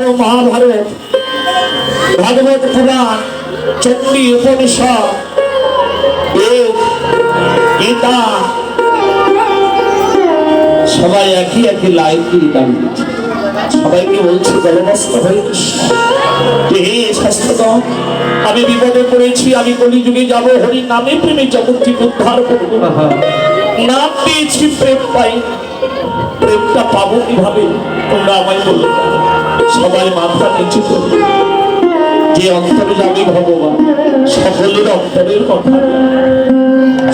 মহাভারত ভাগবত পুরাণ চণ্ডী উপনিষদ সবাই একই একই লাইন দিয়ে দাঁড়িয়েছে সবাইকে বলছে জলমস্ত হয়ে হে শাস্ত্রগণ আমি বিপদে পড়েছি আমি কলিযুগে যাব হরি নামে প্রেমে জগৎকে উদ্ধার করব নাম পেয়েছি প্রেম পাই। প্রেমটা পাবো কীভাবে? তোমরা আমায় বলো। সবাই মাথা নিচু করবে যে অন্তরে যাবে ভগবান, সকলের অন্তরের কথা।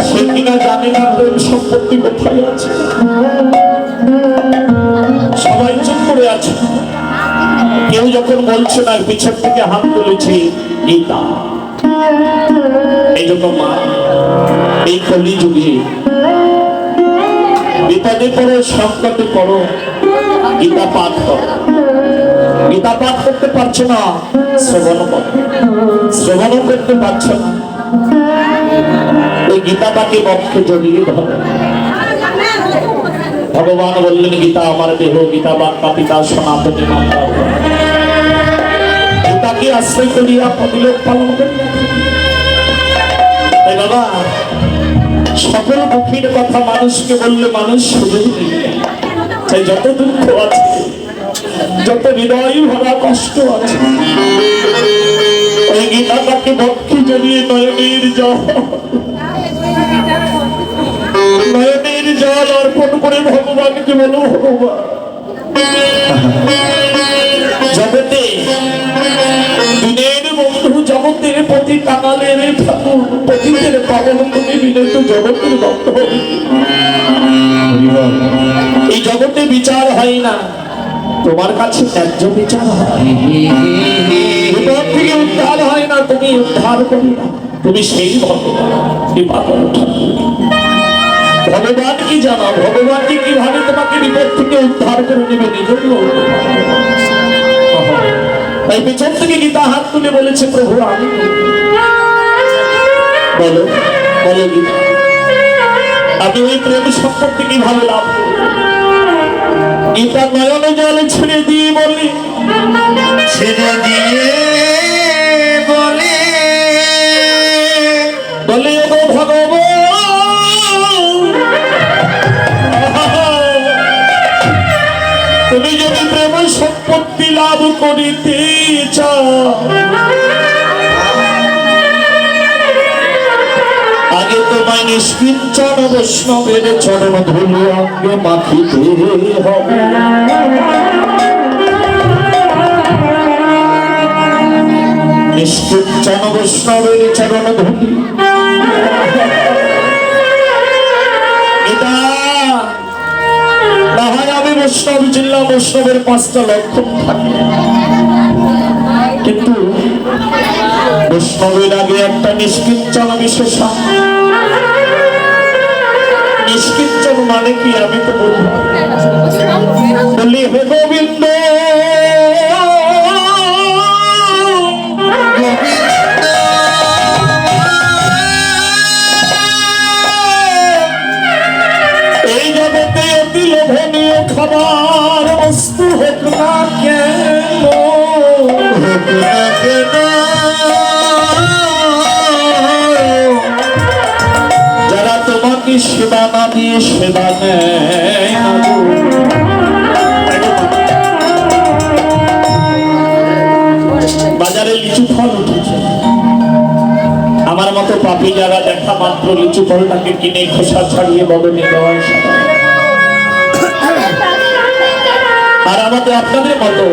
সে কিনা জানে না প্রেম সম্পত্তি কোথায় আছে? সবাই চুপ করে আছে। কেউ যখন বলছে না পিছন থেকে হাত তুলেছে গীতা এই জন্য মা, এই কলি যুগে। বিপদে পড়ো, সংকটে পড়ো, গীতা পাঠ করো। গীতা পাঠ করতে পারছ না শ্রবণ করো। শ্রবণ করতে পারছ না। ওই গীতা পাঠে বক্ষে জড়িয়ে ধরো। ভগবান বললেন, গীতা আমার দেহ, গীতা বাক্যা পিতা সনাতনী মাতা। গীতাকে আশ্রয় করিয়া পদিলোক পালন করিয়া বাবা, সকল দুঃখের কথা মানুষকে বললে মানুষ শুধু তাই যত দুঃখ আছে যত হৃদয় ভরা কষ্ট আছে, ওই গীতাটাকে বক্ষে জড়িয়ে নয়নের জল জল অর্পণ করে ভগবানকে বলো, ভগবান। জগতে দিনের বন্ধু, জগতের প্রতি কাঙালের ঠাকুর, পতিতের পাবন তুমি জগতের ভক্ত এই জগতে বিচার হয় না। তোমার কাছে ন্যায্য বিচার হয়। থেকে উদ্ধার হয় না, তুমি উদ্ধার করি না। তুমি সেই ভগবান ভগবান কি জানো ভগবান কি কীভাবে তোমাকে বিপদ থেকে উদ্ধার করে নেবে নিজেকে তাই পেছন থেকে গীতা হাত তুলে বলেছে, প্রভু, আমি বলো বলো গীতা, আমি ওই প্রেম সম্পর্কে কীভাবে লাভ করব? গীতা নয়নে জল ছেড়ে দিয়ে বলি। ছেড়ে দিয়ে বলে। বলে ও ভগবান! তুমি যদি প্রেম সম্পত্তি লাভ করিতে নিষ্কিঞ্চন বৈষ্ণবের চরণ ধুলো অঙ্গে মাখিতে হবে। নিষ্কিঞ্চন বৈষ্ণবের চরণ ধুলি। হয় বৈষ্ণব, জিল্লা বৈষ্ণবের পাঁচটা লক্ষণ থাকে। কিন্তু বৈষ্ণবের আগে একটা নিষ্কিঞ্চন বিশেষণ নিষ্কিঞ্চন মানে কি আমি তো বলি হে গোবিন্দ যারা তোমাকে সেবা নেয় না গো। বাজারে লিচু ফল উঠেছে। আমার মতো পাপি যারা দেখা মাত্র লিচু ফলটাকে কিনে খোসা ছাড়িয়ে বদলে দেওয়ার আর আমাদের আপনাদের মতো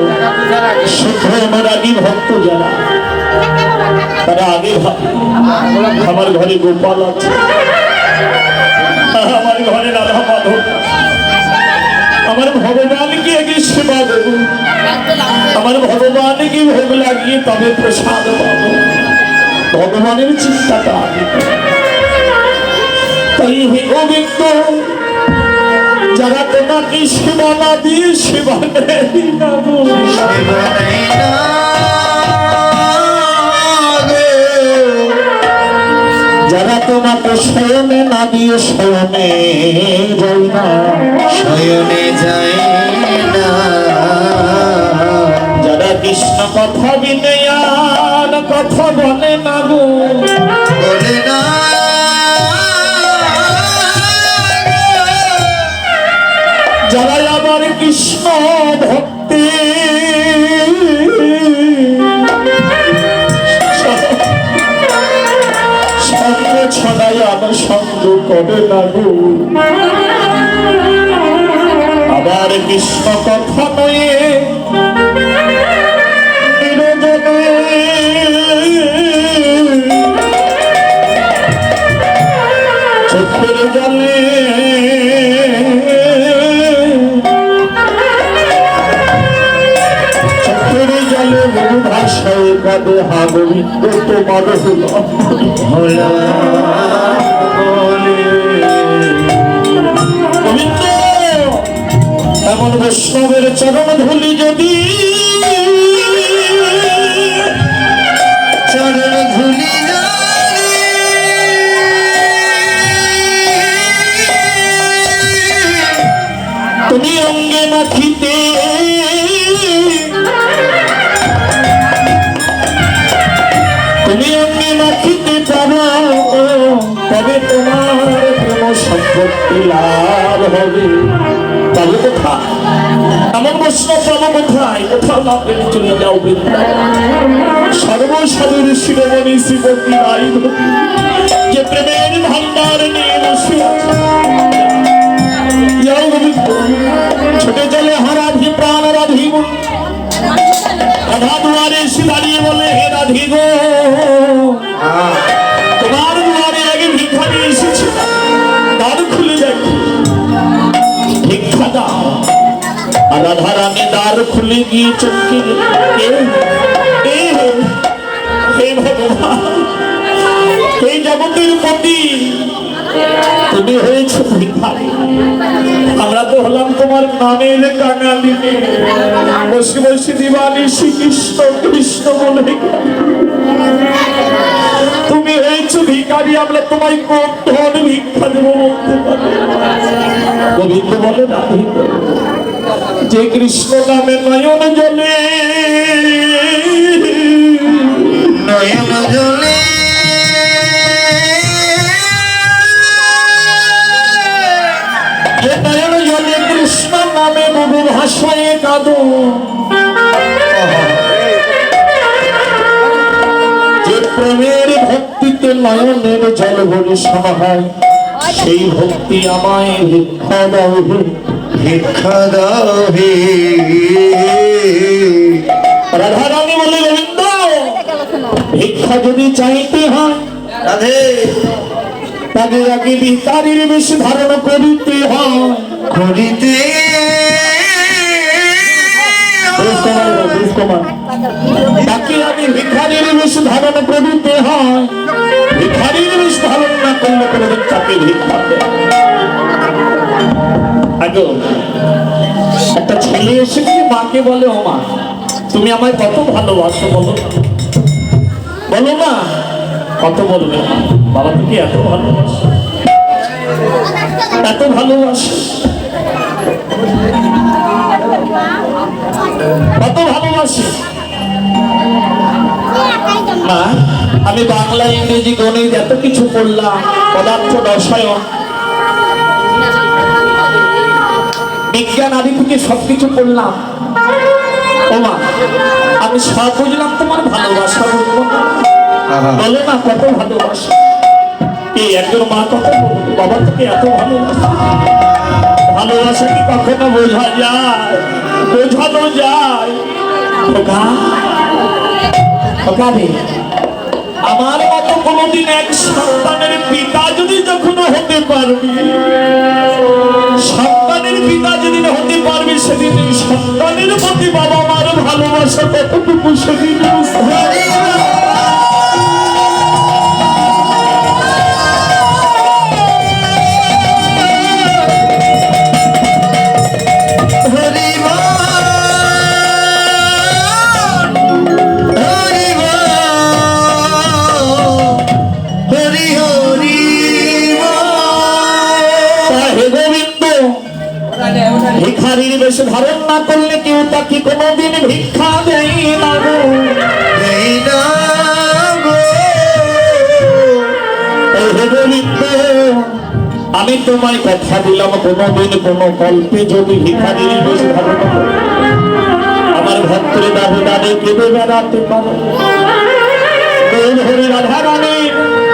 শুদ্ধ অনুরাগী ভক্ত যারা, তারা আগে ভাবে আমার ঘরে গোপাল আছে। আমার ঘরে রাধা মাধব আমার ভগবানকে আগে সেবা দেবো আমার ভগবানকে ভোগ লাগিয়ে তবে প্রসাদ পাবো। ভগবানের চিন্তাটা আগে। তাই হে গোবিন্দ, যারা তোমাকে সেবা না দিয়ে সেবা নেই যারা তোমাকে শয়নে না দিয়ে শয়নে যাই না। শয়নে যায় না। যারা কৃষ্ণ কথা বিনয়ান আবার কৃষ্ণ কথা নয়ে চোখের জলে ভাষায় কাঁদে হা গোবিন্দ তোমার হলো বৈষ্ণবের চরণ ধুলি যদি তুমি অঙ্গে মাখিতে, তুমি অঙ্গে মাখিতে পারো, তবে তোমার সম্পত্তি লাভ হবে। তবে কোথায়? এমন বৈষ্ণব পাবো কোথায়? কোথাও না পেলে চলে যাও সর্বসাধুর শিরোমণি শ্রীপতি রায় যে প্রেমের ভান্ডার নিয়ে বসে। যাও চলে হারাধি প্রাণ রাধি রাধা দুয়ারে এসে দাঁড়িয়ে বলে, হে রাধি গো। দ্বার খুলে গিয়ে চমকে? হে জগতের তুমি হয়েছ আমরা তো হলাম তোমার নামের কাঙালি। বসে বসে দিবানি শ্রীকৃষ্ণ, কৃষ্ণ বলে। তুমি হয়েছ ভিখারি, আমরা তোমায় কোন ধন ভিক্ষা দেবো বলতে পারি বলে। না যে কৃষ্ণ নামে নয়ন জলে নয়ন জলে যে নয়ন জলে কৃষ্ণ নামে কাঁদো। যে প্রেমের ভক্তিতে নয়নের জল বলে শোনা হয় সেই ভক্তি আমায় ভিক্ষা দাও। ভিক্ষা দাও হে রাধারানী বলে গোবিন্দ ভিক্ষা যদি চাইতে হয় রাধে। তাকে আগে ভিকারির বেশ ধারণ করিতে হয় করিতে। তাকে আমি ভিখারির বেশ ধারণ করিতে হয় ভিখারির বেশ ধারণ না করলে কোনোদিন তাকে ভিক্ষা দেয় না। একটা ছেলে এসে মাকে বলে, ও মা, তুমি আমায় কত ভালোবাসো বলো বলো না কত বলবে বাবা তুমি এত ভালোবাসো। এত ভালোবাসো। কত ভালোবাসি। আমি বাংলা, ইংরেজি গণিত এত কিছু পড়লাম, পদার্থ, রসায়ন। বিজ্ঞান আদি থেকে সবকিছু পড়লাম ও মা আমি সব বুঝলাম তোমার ভালোবাসা বলব না। আহা। বলো না কত ভালোবাসা? এই একজন মা কত বাবা তোকে এত ভালোবাসা? ভালোবাসা কি কখনো বোঝা যায়? বোঝানো যায়। খোকা খোকা আমার মতো কোনোদিন এক সন্তানের পিতা যদি যখন হতে পারবি? পিতা যেদিন হতে পারবে সেদিন সন্তানের প্রতি বাবা মার ভালোবাসা কতটুকু সেদিন কি কোনোদিন ভিক্ষা দেই না গো? দেই আমি তোমায় কথা দিলাম, কোনোদিন কোনো কল্পে যদি ভিখারির বেশ ভালো আমার ভক্তরে দাদু দাদে কেঁদে বেড়াতে পারো। রাধা রানী,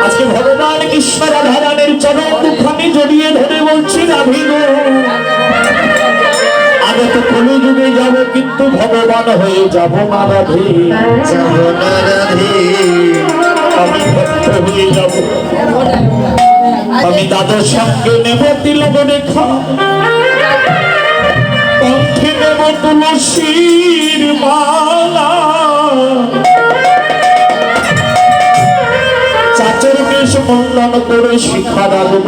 আজকে ভগবান কৃষ্ণ রাধা রানীর চরণ দুঃখ আমি জড়িয়ে ধরে বলছি, রাধি গো। আগে তো যাব, কিন্তু ভগবান হয়ে যাব না না আমি ভক্ত হয়ে আমি দাদার সঙ্গে নেব তিলক রেখা। কণ্ঠে নেব তুলসীর মালা। চাচর বেশ মন্ডন করে শিখা রাখব।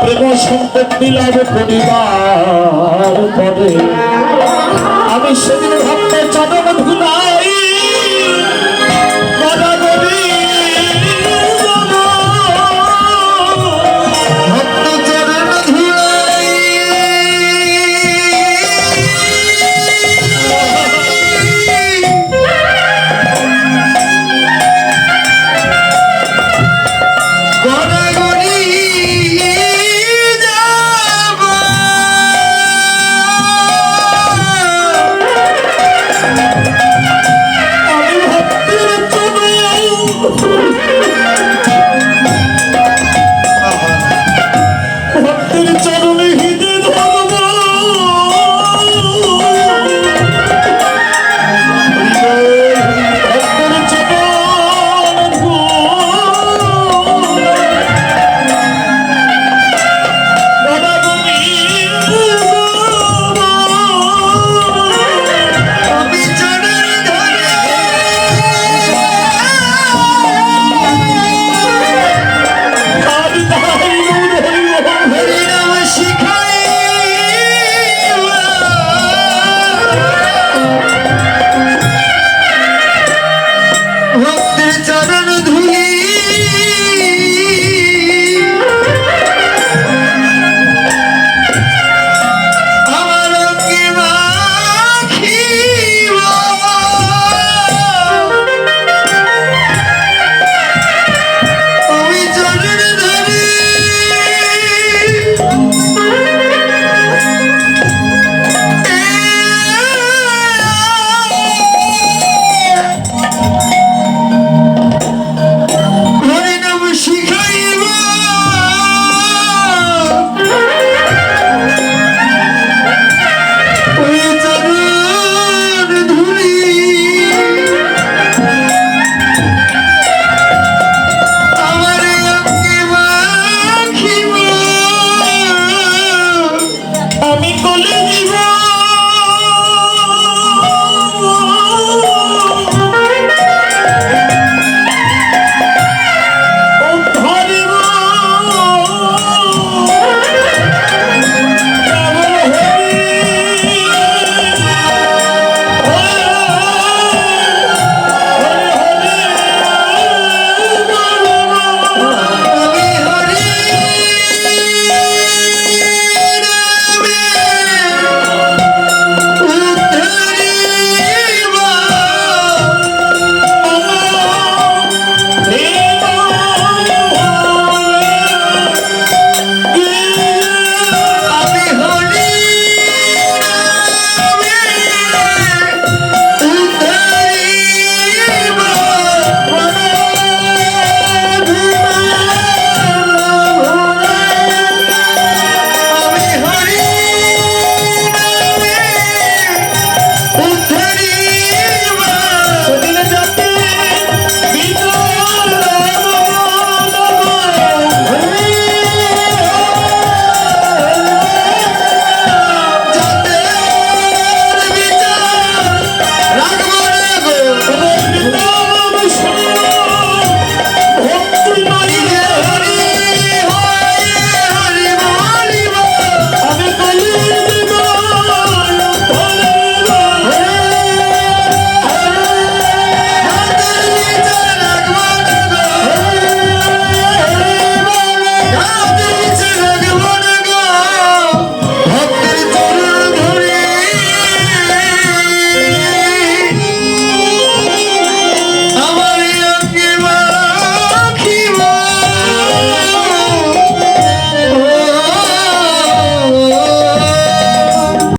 প্রেম সম্পত্তি লাভ করিবার পরে। আমি সেদিন ভাবতে ধুলা